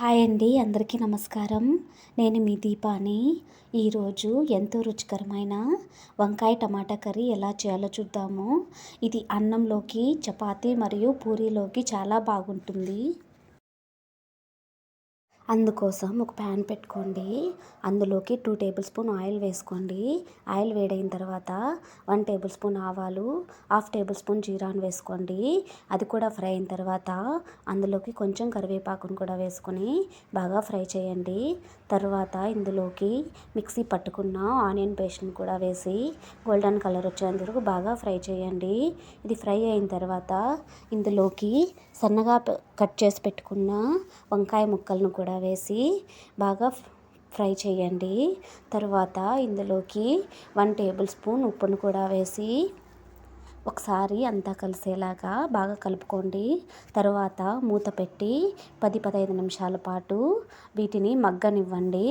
Hi అండి అందరికీ నమస్కారం. నేను మీ దీపాని. ఈరోజు ఎంతో రుచికరమైన వంకాయ టమాటా కర్రీ ఎలా చేయాలో చూద్దాము. ఇది అన్నంలోకి చపాతీ మరియు పూరీలోకి చాలా బాగుంటుంది. అందుకోసం ఒక ప్యాన్ పెట్టుకోండి. అందులోకి టూ టేబుల్ స్పూన్ ఆయిల్ వేసుకోండి. ఆయిల్ వేడైన తర్వాత వన్ టేబుల్ స్పూన్ ఆవాలు హాఫ్ టేబుల్ స్పూన్ జీరాను వేసుకోండి. అది కూడా ఫ్రై అయిన తర్వాత అందులోకి కొంచెం కరివేపాకును కూడా వేసుకొని బాగా ఫ్రై చేయండి. తర్వాత ఇందులోకి మిక్సీ పట్టుకున్న ఆనియన్ పేస్ట్ని కూడా వేసి గోల్డెన్ కలర్ వచ్చేంత వరకు బాగా ఫ్రై చేయండి. ఇది ఫ్రై అయిన తర్వాత ఇందులోకి సన్నగా కట్ చేసి పెట్టుకున్న వంకాయ ముక్కలను కూడా వేసి బాగా ఫ్రై చేయండి. తర్వాత ఇందులోకి వన్ టేబుల్ స్పూన్ ఉప్పును కూడా వేసి ఒకసారి అంతా కలిసేలాగా బాగా కలుపుకోండి. తర్వాత మూత పెట్టి పది పదహైదు నిమిషాల పాటు వీటిని మగ్గనివ్వండి.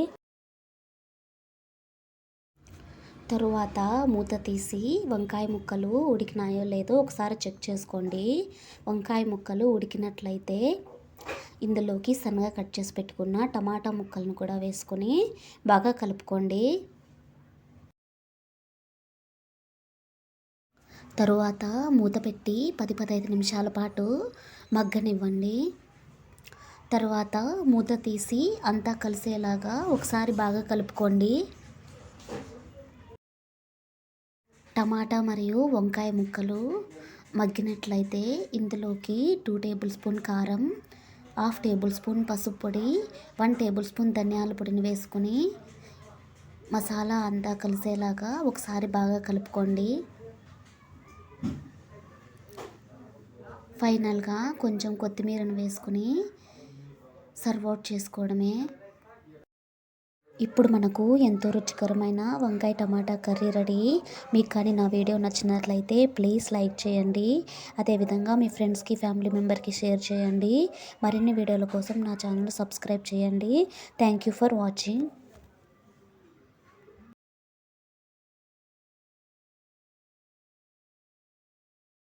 తరువాత మూత తీసి వంకాయ ముక్కలు ఉడికినాయో లేదో ఒకసారి చెక్ చేసుకోండి. వంకాయ ముక్కలు ఉడికినట్లయితే ఇందులోకి సన్నగా కట్ చేసి పెట్టుకున్న టమాటా ముక్కలను కూడా వేసుకొని బాగా కలుపుకోండి. తరువాత మూత పెట్టి పది పదహైదు నిమిషాల పాటు మగ్గనివ్వండి. తర్వాత మూత తీసి అంతా కలిసేలాగా ఒకసారి బాగా కలుపుకోండి. టమాటా మరియు వంకాయ ముక్కలు మగ్గినట్లయితే ఇందులోకి టూ టేబుల్ స్పూన్ కారం హాఫ్ టేబుల్ స్పూన్ పసుపు పొడి వన్ టేబుల్ స్పూన్ ధనియాల పొడిని వేసుకొని మసాలా అంతా కలిసేలాగా ఒకసారి బాగా కలుపుకోండి. ఫైనల్గా కొంచెం కొత్తిమీరను వేసుకొని సర్వ్ అవుట్ చేసుకోవడమే. ఇప్పుడు మనకు ఎంతో రుచికరమైన వంకాయ టమాటా కర్రీ రెడీ. మీకు కానీ నా వీడియో నచ్చినట్లయితే ప్లీజ్ లైక్ చేయండి. అదేవిధంగా మీ ఫ్రెండ్స్కి ఫ్యామిలీ మెంబర్కి షేర్ చేయండి. మరిన్ని వీడియోల కోసం నా ఛానల్ సబ్స్క్రైబ్ చేయండి. Thank you for watching.